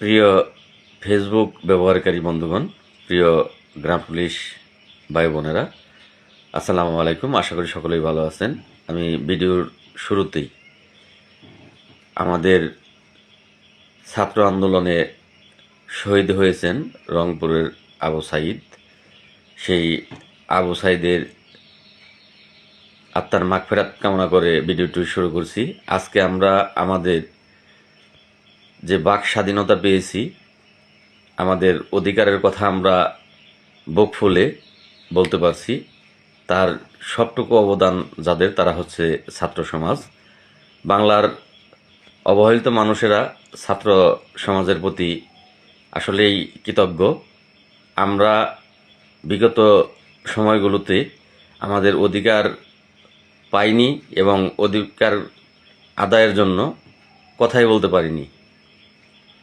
প্রিয় ফেসবুক ব্যবহারকারী বন্ধুগণ, প্রিয় গ্রাম পুলিশ ভাই বোনেরা আসসালামু আলাইকুম। আশা করি সকলেই ভালো আছেন। আমি ভিডিওর শুরুতেই আমাদের ছাত্র আন্দোলনে শহীদ হয়েছেন রংপুরের আবু সাইদ। সেই আবু সাইদের আত্মার মাগফেরাত কামনা করে ভিডিওটি শুরু করছি। আজকে আমরা আমাদের যে বাক স্বাধীনতা পেয়েছি, আমাদের অধিকারের কথা আমরা বুক ফুলে বলতে পারছি। তার সবটুকু অবদান যাদের, তারা হচ্ছে ছাত্র সমাজ। বাংলার অবহেলিত মানুষেরা ছাত্র সমাজের প্রতি আসলেই কৃতজ্ঞ। আমরা বিগত সময়গুলোতে আমাদের অধিকার পাইনি এবং অধিকার আদায়ের জন্য কথাই বলতে পারিনি।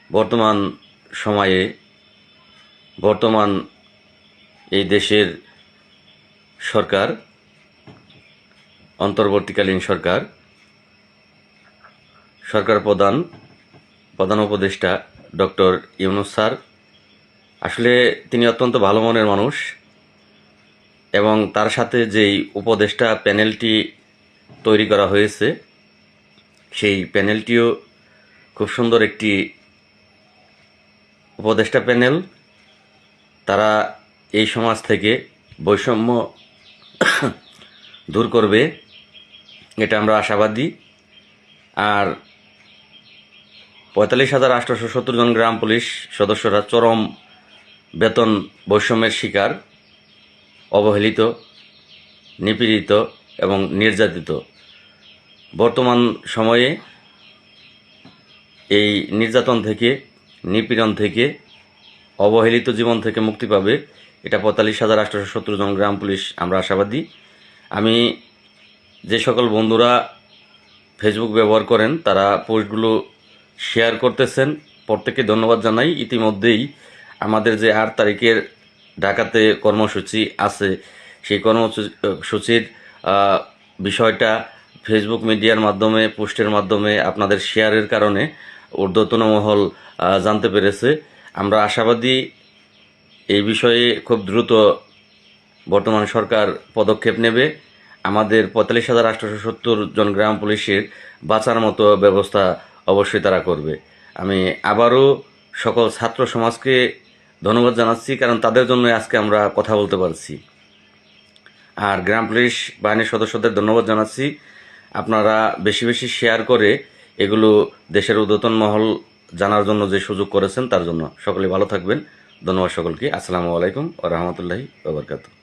বর্তমান সময়ে, বর্তমান এই দেশের সরকার, অন্তর্বর্তীকালীন সরকার সরকার প্রধান প্রধান উপদেষ্টা ডক্টর ইউনুস স্যার, আসলে তিনি অত্যন্ত ভালো মনের মানুষ এবং তার সাথে যেই উপদেষ্টা প্যানেলটি তৈরি করা হয়েছে, সেই প্যানেলটিও খুব সুন্দর একটি উপদেষ্টা প্যানেল, তারা এই সমাজ থেকে বৈষম্য দূর করবে, এটা আমরা আশাবাদী। আর পঁয়তাল্লিশ হাজার আটশোশো সত্তর জন গ্রাম পুলিশ সদস্যরা চরম বেতন বৈষম্যের শিকার, অবহেলিত, নিপীড়িত এবং নির্যাতিত। বর্তমান সময়ে এই নির্যাতন থেকে নিপীড়ন থেকে অবহেলিত জীবন থেকে মুক্তি পাবে। এটা পঁয়তাল্লিশ হাজার আটশোশো সত্তর জন গ্রাম পুলিশ, আমরা আশাবাদী। আমি যে সকল বন্ধুরা ফেসবুক ব্যবহার করেন, তারা পোস্টগুলো শেয়ার করতেছেন। প্রত্যেককে ধন্যবাদ জানাই। ইতিমধ্যেই আমাদের যে আট তারিখের ঢাকাতে কর্মসূচি আছে, সেই কর্মসূচির বিষয়টা ফেসবুক মিডিয়ার মাধ্যমে, পোস্টের মাধ্যমে আপনাদের শেয়ারের কারণে ঊর্ধ্বতন মহল জানতে পেরেছে। আমরা আশাবাদী এই বিষয়ে খুব দ্রুত বর্তমান সরকার পদক্ষেপ নেবে। আমাদের পঁয়তাল্লিশ হাজার আটশোশো সত্তর জন গ্রাম পুলিশের বাঁচার মতো ব্যবস্থা অবশ্যই তারা করবে। আমি আবারও সকল ছাত্র সমাজকে ধন্যবাদ জানাচ্ছি, কারণ তাদের জন্য আজকে আমরা কথা বলতে পারছি। আর গ্রাম পুলিশ বাহিনীর সদস্যদের ধন্যবাদ জানাচ্ছি। আপনারা বেশি বেশি শেয়ার করে এগুলো দেশের উদ্যতন মহল জানার জন্য যে সুযোগ করেছেন, তার জন্য সকলে ভালো থাকবেন। ধন্যবাদ সকলকে। আসসালামু আলাইকুম ও রহমতুল্লাহি বাবরকাতু